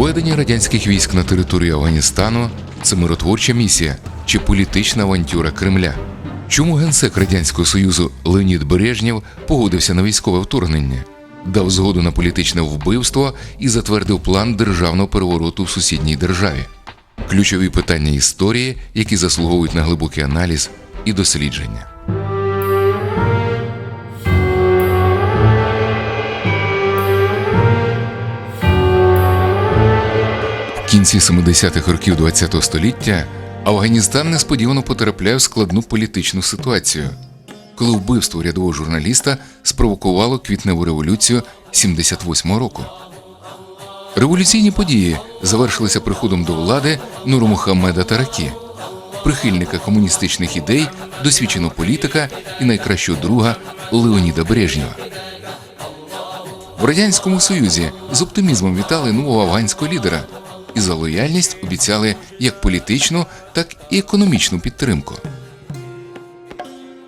Введення радянських військ на територію Афганістану це миротворча місія чи політична авантюра Кремля. Чому генсек Радянського Союзу Леонід Бережнєв погодився на військове вторгнення, дав згоду на політичне вбивство і затвердив план державного перевороту в сусідній державі? Ключові питання історії, які заслуговують на глибокий аналіз і дослідження. Кінці 70-х років ХХ століття Афганістан несподівано потрапляє в складну політичну ситуацію, коли вбивство рядового журналіста спровокувало квітневу революцію 78-го року. Революційні події завершилися приходом до влади Нуру Мухаммеда Таракі, прихильника комуністичних ідей, досвідченого політика і найкращого друга Леоніда Брежнєва. В Радянському Союзі з оптимізмом вітали нового афганського лідера і за лояльність обіцяли як політичну, так і економічну підтримку.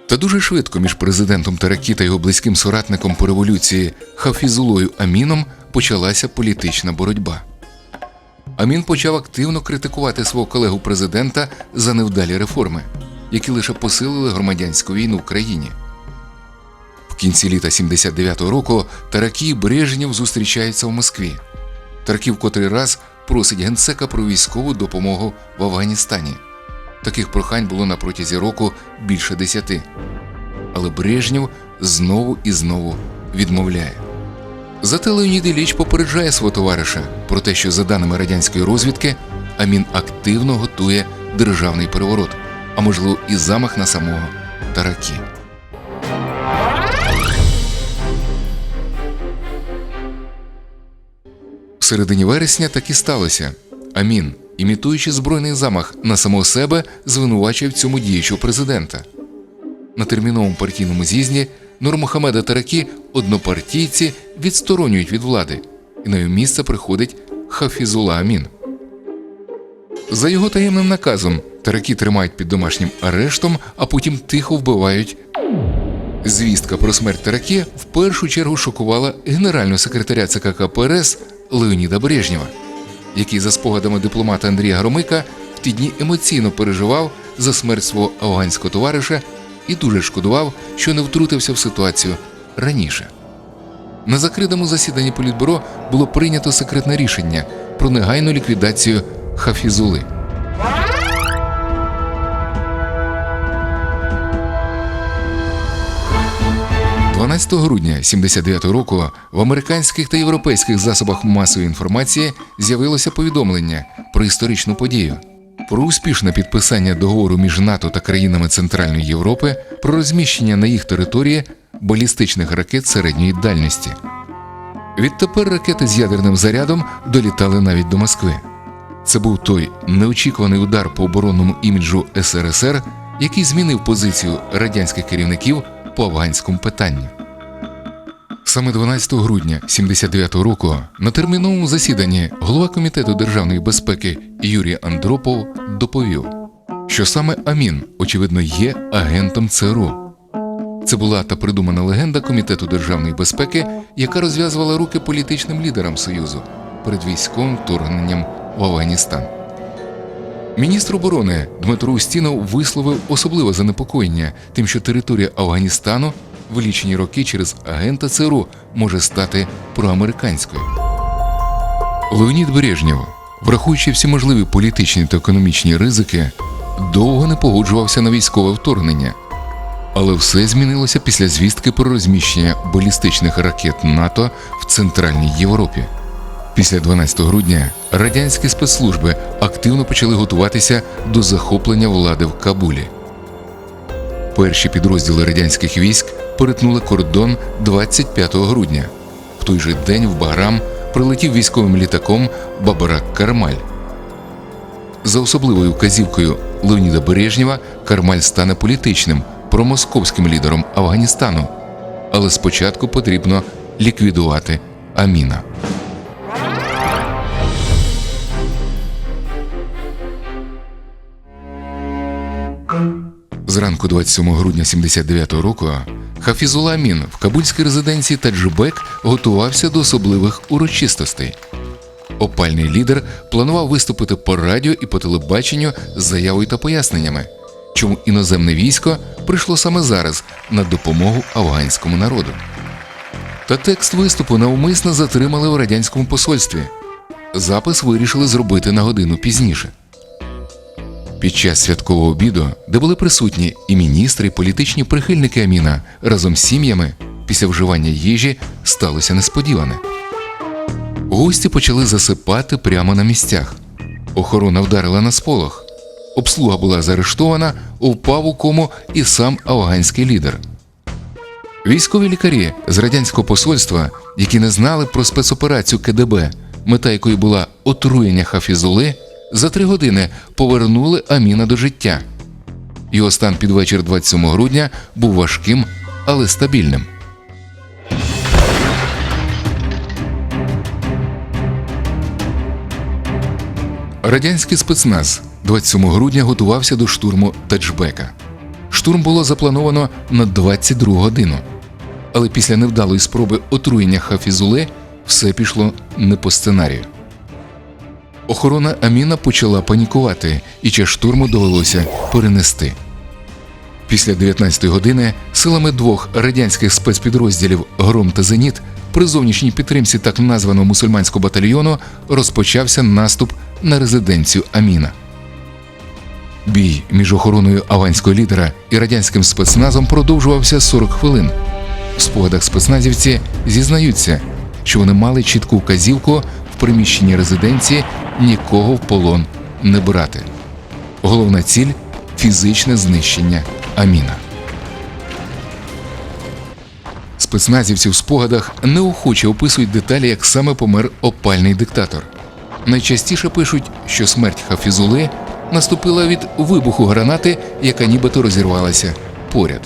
Та дуже швидко між президентом Таракі та його близьким соратником по революції Хафізулою Аміном почалася політична боротьба. Амін почав активно критикувати свого колегу президента за невдалі реформи, які лише посилили громадянську війну в країні. В кінці літа 79-го року Таракі і Брежнєв зустрічаються в Москві. Таракі в котрий раз просить генсека про військову допомогу в Афганістані. Таких прохань було на протязі року більше десяти. Але Брежнєв знову і знову відмовляє. Зате Леонід Ілліч попереджає свого товариша про те, що за даними радянської розвідки, Амін активно готує державний переворот, а можливо і замах на самого Таракі. Середині вересня так і сталося. Амін, імітуючи збройний замах на самого себе, звинувачує цьому діючого президента. На терміновому партійному з'їзді Нурмухамеда Таракі однопартійці відсторонюють від влади, і на його місце приходить Хафізула Амін. За його таємним наказом Таракі тримають під домашнім арештом, а потім тихо вбивають. Звістка про смерть Таракі в першу чергу шокувала генерального секретаря ЦК КПРС Леоніда Брежнєва, який, за спогадами дипломата Андрія Громика, в ті дні емоційно переживав за смерть свого афганського товариша і дуже шкодував, що не втрутився в ситуацію раніше. На закритому засіданні Політбюро було прийнято секретне рішення про негайну ліквідацію Хафізули. – 12 грудня 79 року в американських та європейських засобах масової інформації з'явилося повідомлення про історичну подію про успішне підписання договору між НАТО та країнами Центральної Європи про розміщення на їх території балістичних ракет середньої дальності. Відтепер ракети з ядерним зарядом долітали навіть до Москви. Це був той неочікуваний удар по оборонному іміджу СРСР, який змінив позицію радянських керівників по афганському питанню. Саме 12 грудня 79 року на терміновому засіданні голова комітету державної безпеки Юрій Андропов доповів, що саме Амін, очевидно, є агентом ЦРУ. Це була та придумана легенда Комітету державної безпеки, яка розв'язувала руки політичним лідерам Союзу перед військовим вторгненням в Афганістан. Міністр оборони Дмитро Устінов висловив особливе занепокоєння тим, що територія Афганістану в лічені роки через агента ЦРУ може стати проамериканською. Леонід Бережнєв, врахуючи всі можливі політичні та економічні ризики, довго не погоджувався на військове вторгнення. Але все змінилося після звістки про розміщення балістичних ракет НАТО в Центральній Європі. Після 12 грудня радянські спецслужби активно почали готуватися до захоплення влади в Кабулі. Перші підрозділи радянських військ перетнули кордон 25 грудня. В той же день в Баграм прилетів військовим літаком Бабарак Кармаль. За особливою вказівкою Леоніда Бережнєва Кармаль стане політичним промосковським лідером Афганістану. Але спочатку потрібно ліквідувати Аміна. Зранку 27 грудня 79-го року Хафізула Амін в кабульській резиденції Таджибек готувався до особливих урочистостей. Опальний лідер планував виступити по радіо і по телебаченню з заявою та поясненнями, чому іноземне військо прийшло саме зараз на допомогу афганському народу. Та текст виступу навмисно затримали у радянському посольстві. Запис вирішили зробити на годину пізніше. Під час святкового обіду, де були присутні і міністри, і політичні прихильники Аміна разом з сім'ями, після вживання їжі сталося несподіване. Гості почали засипати прямо на місцях. Охорона вдарила на сполох. Обслуга була заарештована, впав у кому і сам афганський лідер. Військові лікарі з радянського посольства, які не знали про спецоперацію КДБ, мета якої була отруєння хафізули, за три години повернули Аміна до життя. Його стан під вечір 27 грудня був важким, але стабільним. Радянський спецназ 27 грудня готувався до штурму Таджбека. Штурм було заплановано на 22 годину. Але після невдалої спроби отруєння Хафізуле все пішло не по сценарію. Охорона Аміна почала панікувати, і час штурму довелося перенести. Після 19-ї години силами двох радянських спецпідрозділів Гром та Зеніт при зовнішній підтримці так названого мусульманського батальйону розпочався наступ на резиденцію Аміна. Бій між охороною аванського лідера і радянським спецназом продовжувався 40 хвилин. В спогадах спецназівці зізнаються, що вони мали чітку вказівку приміщенні резиденції нікого в полон не брати. Головна ціль фізичне знищення Аміна. Спецназівці в спогадах неохоче описують деталі, як саме помер опальний диктатор. Найчастіше пишуть, що смерть Хафізули наступила від вибуху гранати, яка нібито розірвалася поряд.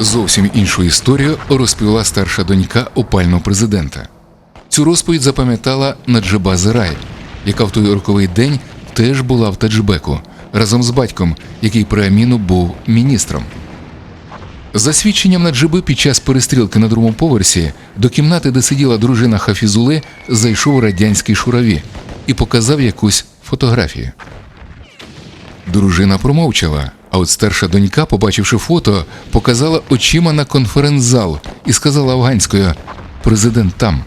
Зовсім іншу історію розповіла старша донька опального президента. Цю розповідь запам'ятала Наджиба Зирай, яка в той роковий день теж була в Таджбеку разом з батьком, який при Аміну був міністром. За свідченням Наджиби під час перестрілки на другому поверсі до кімнати, де сиділа дружина Хафізули, зайшов радянський шураві і показав якусь фотографію. Дружина промовчала, а от старша донька, побачивши фото, показала очима на конференц-зал і сказала афганською Президент там.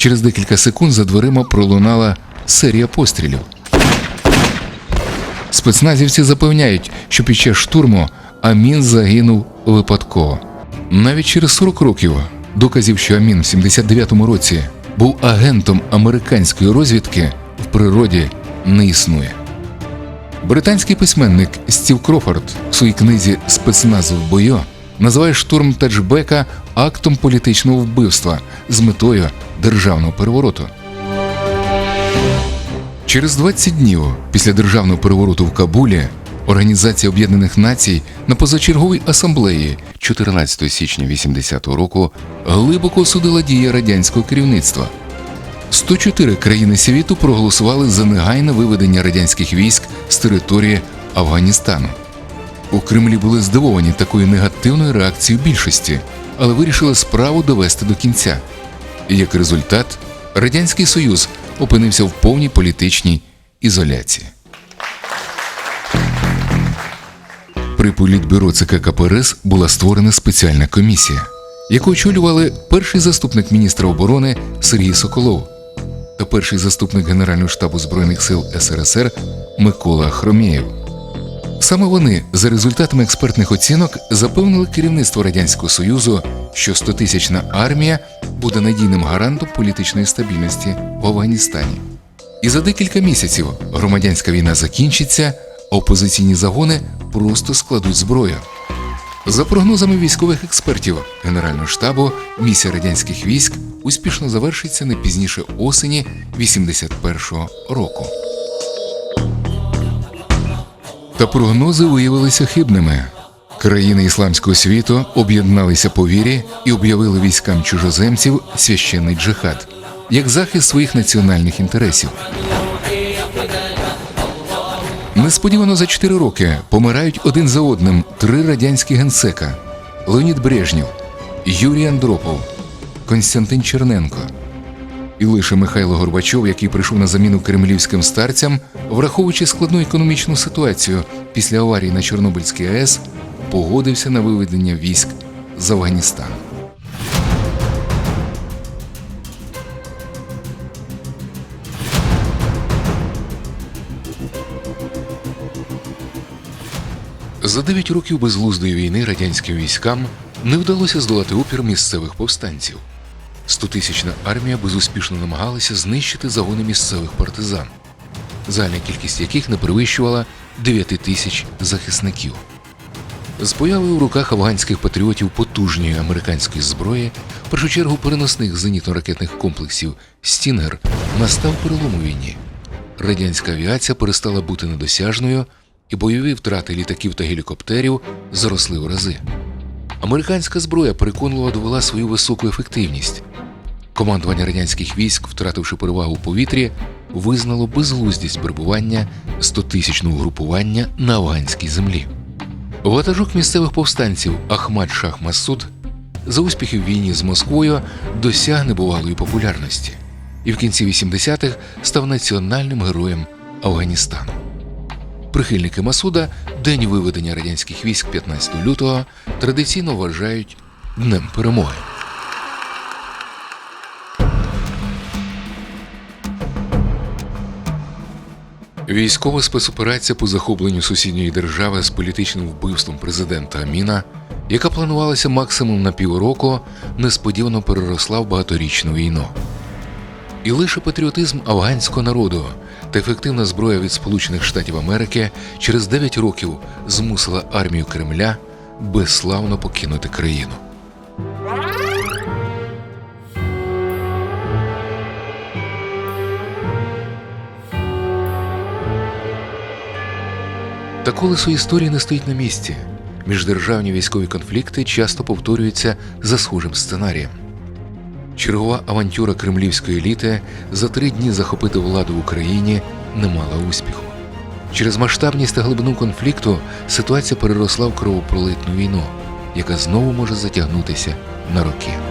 Через декілька секунд за дверима пролунала серія пострілів. Спецназівці запевняють, що під час штурму Амін загинув випадково. Навіть через 40 років доказів, що Амін в 79-му році був агентом американської розвідки, в природі не існує. Британський письменник Стів Крофорд в своїй книзі Спецназ в бою називає штурм Таджбека актом політичного вбивства з метою державного перевороту. Через 20 днів після державного перевороту в Кабулі Організація Об'єднаних Націй на позачерговій асамблеї 14 січня 80-го року глибоко осудила дії радянського керівництва. 104 країни світу проголосували за негайне виведення радянських військ з території Афганістану. У Кремлі були здивовані такою негативною реакцією більшості, але вирішили справу довести до кінця. І як результат, Радянський Союз опинився в повній політичній ізоляції. При політбюро ЦК КПРС була створена спеціальна комісія, яку очолювали перший заступник міністра оборони Сергій Соколов та перший заступник Генерального штабу Збройних сил СРСР Микола Хромєєв. Саме вони за результатами експертних оцінок запевнили керівництво Радянського Союзу, що 100-тисячна армія буде надійним гарантом політичної стабільності в Афганістані. І за декілька місяців громадянська війна закінчиться, а опозиційні загони просто складуть зброю. За прогнозами військових експертів Генерального штабу, місія радянських військ успішно завершиться не пізніше осені 81-го року. Та прогнози виявилися хибними. Країни ісламського світу об'єдналися по вірі і об'явили військам чужоземців священний джихад як захист своїх національних інтересів. Несподівано за чотири роки помирають один за одним три радянські генсека: Леонід Брежнєв, Юрій Андропов, Константин Черненко. І лише Михайло Горбачов, який прийшов на заміну кремлівським старцям, враховуючи складну економічну ситуацію після аварії на Чорнобильській АЕС, погодився на виведення військ з Афганістану. За 9 років безглуздої війни радянським військам не вдалося здолати опір місцевих повстанців. Стотисячна армія безуспішно намагалася знищити загони місцевих партизан, загальна кількість яких не перевищувала 9 тисяч захисників. З появою в руках афганських патріотів потужної американської зброї, в першу чергу переносних зенітно-ракетних комплексів Стінгер, настав перелом у війні. Радянська авіація перестала бути недосяжною, і бойові втрати літаків та гелікоптерів зросли в рази. Американська зброя переконливо довела свою високу ефективність. Командування радянських військ, втративши перевагу в повітрі, визнало безглуздість перебування 100-тисячного групування на афганській землі. Ватажок місцевих повстанців Ахмад Шах Масуд за успіхи в війні з Москвою досяг небувалої популярності і в кінці 80-х став національним героєм Афганістану. Прихильники Масуда день виведення радянських військ 15 лютого традиційно вважають Днем перемоги. Військова спецоперація по захопленню сусідньої держави з політичним вбивством президента Аміна, яка планувалася максимум на півроку, несподівано переросла в багаторічну війну. І лише патріотизм афганського народу та ефективна зброя від Сполучених Штатів Америки через 9 років змусила армію Кремля безславно покинути країну. Колесо історії не стоїть на місці. Міждержавні військові конфлікти часто повторюються за схожим сценарієм. Чергова авантюра кремлівської еліти за три дні захопити владу в Україні не мала успіху. Через масштабність та глибину конфлікту ситуація переросла в кровопролитну війну, яка знову може затягнутися на роки.